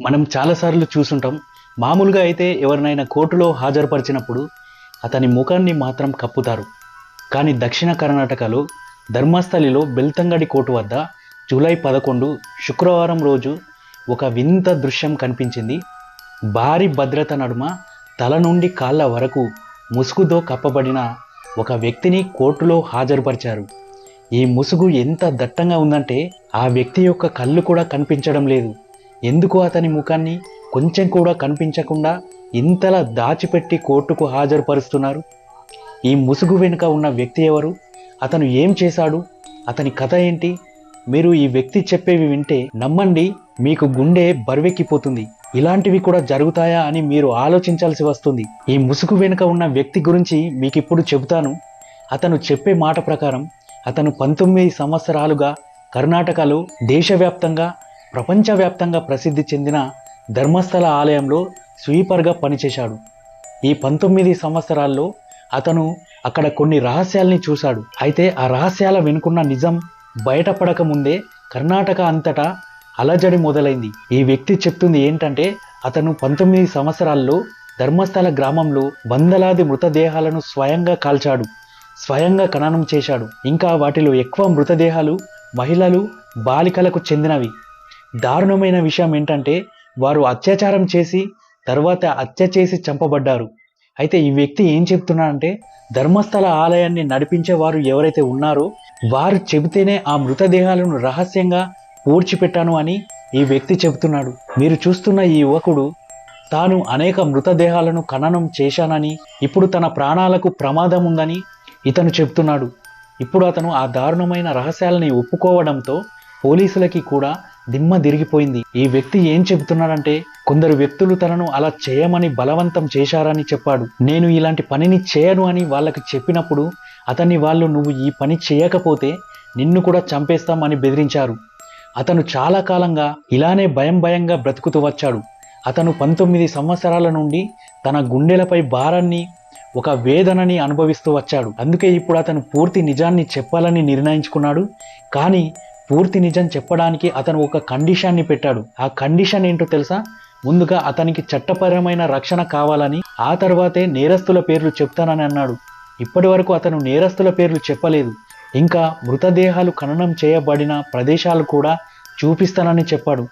మనం చాలాసార్లు చూసుంటాం. మామూలుగా అయితే ఎవరినైనా కోర్టులో హాజరుపరిచినప్పుడు అతని ముఖాన్ని మాత్రం కప్పుతారు. కానీ దక్షిణ కర్ణాటకలో ధర్మస్థలిలో బెల్తంగడి కోర్టు వద్ద జూలై పదకొండు శుక్రవారం రోజు ఒక వింత దృశ్యం కనిపించింది. భారీ భద్రత నడుమ తల నుండి కాళ్ళ వరకు ముసుగుతో కప్పబడిన ఒక వ్యక్తిని కోర్టులో హాజరుపరిచారు. ఈ ముసుగు ఎంత దట్టంగా ఉందంటే ఆ వ్యక్తి యొక్క కళ్ళు కూడా కనిపించడం లేదు. ఎందుకు అతని ముఖాన్ని కొంచెం కూడా కనిపించకుండా ఇంతలా దాచిపెట్టి కోర్టుకు హాజరుపరుస్తున్నారు? ఈ ముసుగు వెనుక ఉన్న వ్యక్తి ఎవరు? అతను ఏం చేశాడు? అతని కథ ఏంటి? మీరు ఈ వ్యక్తి చెప్పేవి వింటే నమ్మండి మీకు గుండె బరువెక్కిపోతుంది. ఇలాంటివి కూడా జరుగుతాయా అని మీరు ఆలోచించాల్సి వస్తుంది. ఈ ముసుగు వెనుక ఉన్న వ్యక్తి గురించి మీకు ఇప్పుడు చెబుతాను. అతను చెప్పే మాట ప్రకారం అతను పంతొమ్మిది సంవత్సరాలుగా కర్ణాటకలో దేశవ్యాప్తంగా ప్రపంచవ్యాప్తంగా ప్రసిద్ధి చెందిన ధర్మస్థల ఆలయంలో స్వీపర్గా పనిచేశాడు. ఈ పంతొమ్మిది సంవత్సరాల్లో అతను అక్కడ కొన్ని రహస్యాల్ని చూశాడు. అయితే ఆ రహస్యాల వెనుకున్న నిజం బయటపడక ముందే కర్ణాటక అంతటా అలజడి మొదలైంది. ఈ వ్యక్తి చెప్తుంది ఏంటంటే అతను పంతొమ్మిది సంవత్సరాల్లో ధర్మస్థల గ్రామంలో వందలాది మృతదేహాలను స్వయంగా కాల్చాడు స్వయంగా ఖననం చేశాడు. ఇంకా వాటిలో ఎక్కువ మృతదేహాలు మహిళలు బాలికలకు చెందినవి. దారుణమైన విషయం ఏంటంటే వారు అత్యాచారం చేసి తర్వాత హత్య చేసి చంపబడ్డారు. అయితే ఈ వ్యక్తి ఏం చెప్తున్నాడంటే ధర్మస్థల ఆలయాన్ని నడిపించే వారు ఎవరైతే ఉన్నారో వారు చెబితేనే ఆ మృతదేహాలను రహస్యంగా పూడ్చిపెట్టాను అని ఈ వ్యక్తి చెబుతున్నాడు. మీరు చూస్తున్న ఈ యువకుడు తాను అనేక మృతదేహాలను ఖననం చేశానని ఇప్పుడు తన ప్రాణాలకు ప్రమాదం ఉందని ఇతను చెప్తున్నాడు ఇప్పుడు అతను ఆ దారుణమైన రహస్యాలని ఒప్పుకోవడంతో పోలీసులకి కూడా దిమ్మ తిరిగిపోయింది. ఈ వ్యక్తి ఏం చెబుతున్నాడంటే కొందరు వ్యక్తులు తనను అలా చేయమని బలవంతం చేశారని చెప్పాడు. నేను ఇలాంటి పనిని చేయను అని వాళ్ళకి చెప్పినప్పుడు అతన్ని వాళ్ళు నువ్వు ఈ పని చేయకపోతే నిన్ను కూడా చంపేస్తామని బెదిరించారు. అతను చాలా కాలంగా ఇలానే భయం భయంగా బ్రతుకుతూ వచ్చాడు. అతను పంతొమ్మిది సంవత్సరాల నుండి తన గుండెలపై భారాన్ని ఒక వేదనని అనుభవిస్తూ వచ్చాడు. అందుకే ఇప్పుడు అతను పూర్తి నిజాన్ని చెప్పాలని నిర్ణయించుకున్నాడు. కానీ పూర్తి నిజం చెప్పడానికి అతను ఒక కండిషన్ని పెట్టాడు. ఆ కండిషన్ ఏంటో తెలుసా? ముందుగా అతనికి చట్టపరమైన రక్షణ కావాలని ఆ తర్వాతే నేరస్తుల పేర్లు చెప్తానని అన్నాడు. ఇప్పటి వరకు అతను నేరస్తుల పేర్లు చెప్పలేదు. ఇంకా మృతదేహాలు ఖననం చేయబడిన ప్రదేశాలు కూడా చూపిస్తానని చెప్పాడు.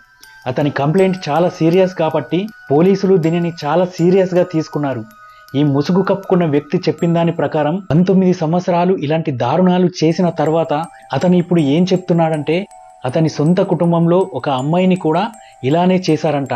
అతని కంప్లైంట్ చాలా సీరియస్ కాబట్టి పోలీసులు దీనిని చాలా సీరియస్గా తీసుకున్నారు. ఈ ముసుగు కప్పుకున్న వ్యక్తి చెప్పిన దాని ప్రకారం పంతొమ్మిది సంవత్సరాలు ఇలాంటి దారుణాలు చేసిన తర్వాత అతను ఇప్పుడు ఏం చెప్తున్నాడంటే అతని సొంత కుటుంబంలో ఒక అమ్మాయిని కూడా ఇలానే చేశారంట.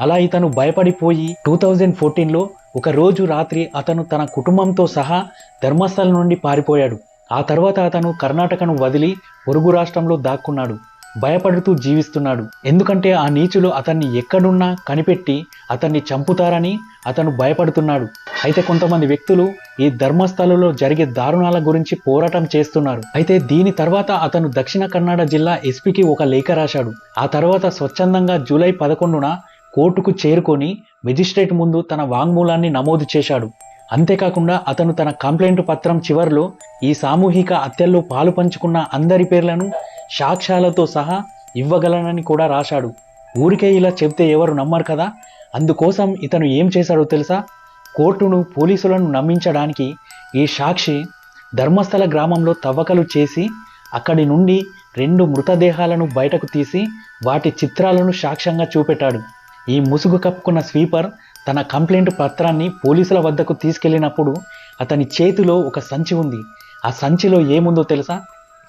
అలా ఇతను భయపడిపోయి టూ థౌజండ్ ఫోర్టీన్లో ఒక రోజు రాత్రి అతను తన కుటుంబంతో సహా ధర్మస్థలం నుండి పారిపోయాడు. ఆ తర్వాత అతను కర్ణాటకను వదిలి పొరుగు రాష్ట్రంలో దాక్కున్నాడు. భయపడుతూ జీవిస్తున్నాడు. ఎందుకంటే ఆ నీచులు అతన్ని ఎక్కడున్నా కనిపెట్టి అతన్ని చంపుతారని అతను భయపడుతున్నాడు. అయితే కొంతమంది వ్యక్తులు ఈ ధర్మస్థలలో జరిగే దారుణాల గురించి పోరాటం చేస్తున్నారు. అయితే దీని తర్వాత అతను దక్షిణ కన్నడ జిల్లా ఎస్పీకి ఒక లేఖ రాశాడు. ఆ తర్వాత స్వచ్ఛందంగా జూలై పదకొండున కోర్టుకు చేరుకొని మెజిస్ట్రేట్ ముందు తన వాంగ్మూలాన్ని నమోదు చేశాడు. అంతేకాకుండా అతను తన కంప్లైంట్ పత్రం చివరిలో ఈ సామూహిక హత్యల్లో పాలు పంచుకున్న అందరి పేర్లను సాక్ష్యాలతో సహా ఇవ్వగలనని కూడా రాశాడు. ఊరికే ఇలా చెప్తే ఎవరు నమ్మరు కదా? అందుకోసం ఇతను ఏం చేశాడో తెలుసా? కోర్టును పోలీసులను నమ్మించడానికి ఈ సాక్షి ధర్మస్థల గ్రామంలో తవ్వకలు చేసి అక్కడి నుండి రెండు మృతదేహాలను బయటకు తీసి వాటి చిత్రాలను సాక్ష్యంగా చూపెట్టాడు. ఈ ముసుగు కప్పుకున్న స్వీపర్ తన కంప్లైంట్ పత్రాన్ని పోలీసుల వద్దకు తీసుకెళ్ళినప్పుడు అతని చేతిలో ఒక సంచి ఉంది. ఆ సంచిలో ఏముందో తెలుసా?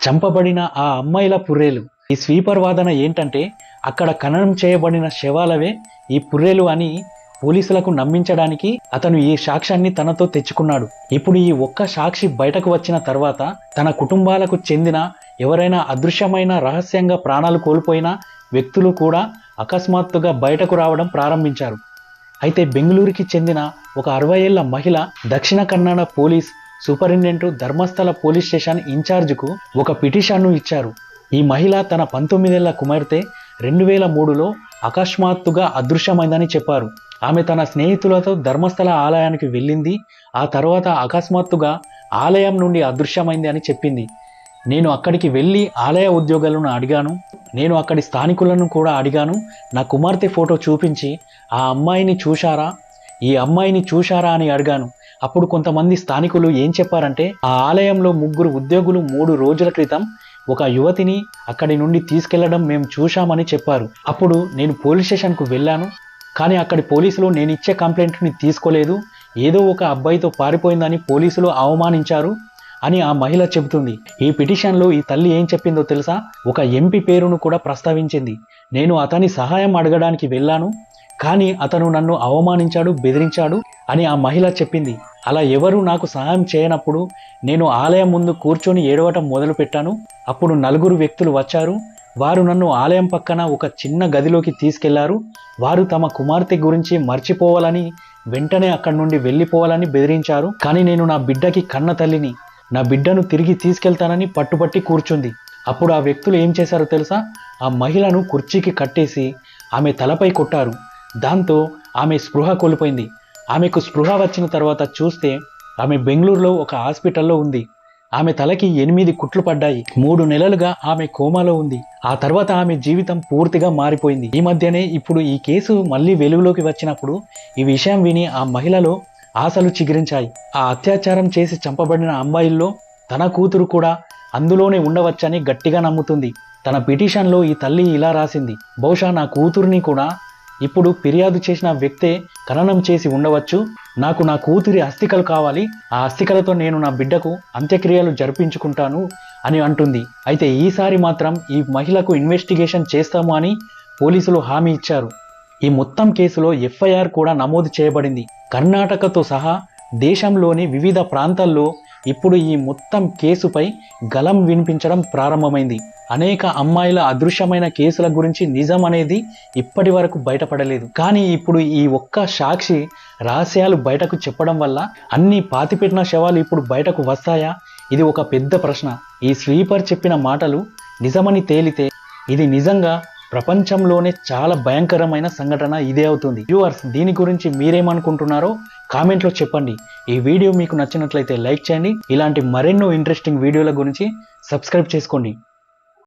చంపబడిన ఆ అమ్మాయిల పుర్రేలు. ఈ స్వీపర్ వాదన ఏంటంటే అక్కడ ఖననం చేయబడిన శవాలవే ఈ పుర్రెలు అని పోలీసులకు నమ్మించడానికి అతను ఈ సాక్ష్యాన్ని తనతో తెచ్చుకున్నాడు. ఇప్పుడు ఈ ఒక్క సాక్షి బయటకు వచ్చిన తర్వాత తన కుటుంబాలకు చెందిన ఎవరైనా అదృశ్యమైన రహస్యంగా ప్రాణాలు కోల్పోయిన వ్యక్తులు కూడా అకస్మాత్తుగా బయటకు రావడం ప్రారంభించారు. అయితే బెంగళూరుకి చెందిన ఒక అరవై ఏళ్ళ మహిళ Dakshina Kannada police superintendent Dharmasthala police station ఇన్ఛార్జ్కు ఒక పిటిషన్ను ఇచ్చారు. ఈ మహిళ తన పంతొమ్మిదేళ్ళ కుమార్తె రెండు వేల మూడులో అకస్మాత్తుగా అదృశ్యమైందని చెప్పారు. ఆమె తన స్నేహితులతో ధర్మస్థల ఆలయానికి వెళ్ళింది. ఆ తర్వాత అకస్మాత్తుగా ఆలయం నుండి అదృశ్యమైంది అని చెప్పింది. నేను అక్కడికి వెళ్ళి ఆలయ ఉద్యోగులను అడిగాను. నేను అక్కడి స్థానికులను కూడా అడిగాను. నా కుమార్తె ఫోటో చూపించి ఆ అమ్మాయిని చూశారా? ఈ అమ్మాయిని చూశారా? అని అడిగాను. అప్పుడు కొంతమంది స్థానికులు ఏం చెప్పారంటే ఆ ఆలయంలో ముగ్గురు ఉద్యోగులు మూడు రోజుల క్రితం ఒక యువతిని అక్కడి నుండి తీసుకెళ్ళడం మేము చూశామని చెప్పారు. అప్పుడు నేను పోలీస్ స్టేషన్కు వెళ్ళాను. కానీ అక్కడి పోలీసులు నేను ఇచ్చే కంప్లైంట్ని తీసుకోలేదు. ఏదో ఒక అబ్బాయితో పారిపోయిందని పోలీసులు అవమానించారు. అని ఆ మహిళ చెబుతుంది. ఈ పిటిషన్లో ఈ తల్లి ఏం చెప్పిందో తెలుసా? ఒక ఎంపీ పేరును కూడా ప్రస్తావించింది. నేను అతని సహాయం అడగడానికి వెళ్ళాను కానీ అతను నన్ను అవమానించాడు బెదిరించాడు అని ఆ మహిళ చెప్పింది. అలా ఎవరు నాకు సహాయం చేయనప్పుడు నేను ఆలయం ముందు కూర్చొని ఏడవటం మొదలుపెట్టాను. అప్పుడు నలుగురు వ్యక్తులు వచ్చారు. వారు నన్ను ఆలయం పక్కన ఒక చిన్న గదిలోకి తీసుకెళ్ళారు. వారు తమ కుమార్తె గురించి మర్చిపోవాలని వెంటనే అక్కడి నుండి వెళ్ళిపోవాలని బెదిరించారు. కానీ నేను నా బిడ్డకి కన్న తల్లిని నా బిడ్డను తిరిగి తీసుకెళ్తానని పట్టుబట్టి కూర్చుంది. అప్పుడు ఆ వ్యక్తులు ఏం చేశారో తెలుసా? ఆ మహిళను కుర్చీకి కట్టేసి ఆమె తలపై కొట్టారు. దాంతో ఆమె స్పృహ కోల్పోయింది. ఆమెకు స్పృహ వచ్చిన తర్వాత చూస్తే ఆమె బెంగళూరులో ఒక హాస్పిటల్లో ఉంది. ఆమె తలకి ఎనిమిది కుట్లు పడ్డాయి. మూడు నెలలుగా ఆమె కోమాలో ఉంది. ఆ తర్వాత ఆమె జీవితం పూర్తిగా మారిపోయింది. ఈ మధ్యనే ఇప్పుడు ఈ కేసు మళ్ళీ వెలుగులోకి వచ్చినప్పుడు ఈ విషయం విని ఆ మహిళలో ఆశలు చిగురించాయి. ఆ అత్యాచారం చేసి చంపబడిన అమ్మాయిల్లో తన కూతురు కూడా అందులోనే ఉండవచ్చని గట్టిగా నమ్ముతుంది. తన పిటిషన్లో ఈ తల్లి ఇలా రాసింది బహుశా నా కూతురిని కూడా ఇప్పుడు ఫిర్యాదు చేసిన వ్యక్తే ఖననం చేసి ఉండవచ్చు. నాకు నా కూతురి అస్థికలు కావాలి. ఆ అస్థికలతో నేను నా బిడ్డకు అంత్యక్రియలు జరిపించుకుంటాను అని అంటుంది. అయితే ఈసారి మాత్రం ఈ మహిళకు ఇన్వెస్టిగేషన్ చేస్తాము అని పోలీసులు హామీ ఇచ్చారు. ఈ మొత్తం కేసులో ఎఫ్ఐఆర్ కూడా నమోదు చేయబడింది. కర్ణాటకతో సహా దేశంలోని వివిధ ప్రాంతాల్లో ఇప్పుడు ఈ మొత్తం కేసుపై గలం వినిపించడం ప్రారంభమైంది. అనేక అమ్మాయిల అదృశ్యమైన కేసుల గురించి నిజం అనేది ఇప్పటి వరకు బయటపడలేదు. కానీ ఇప్పుడు ఈ ఒక్క సాక్షి రహస్యాలు బయటకు చెప్పడం వల్ల అన్ని పాతిపెట్టిన శవాలు ఇప్పుడు బయటకు వస్తాయా? ఇది ఒక పెద్ద ప్రశ్న. ఈ స్వీపర్ చెప్పిన మాటలు నిజమని తేలితే ఇది నిజంగా ప్రపంచంలోనే చాలా భయంకరమైన సంఘటన ఇదే అవుతుంది. వ్యూవర్స్ దీని గురించి మీరేమనుకుంటున్నారో కామెంట్లో చెప్పండి. ఈ వీడియో మీకు నచ్చినట్లయితే లైక్ చేయండి. ఇలాంటి మరెన్నో ఇంట్రెస్టింగ్ వీడియోల గురించి సబ్స్క్రైబ్ చేసుకోండి.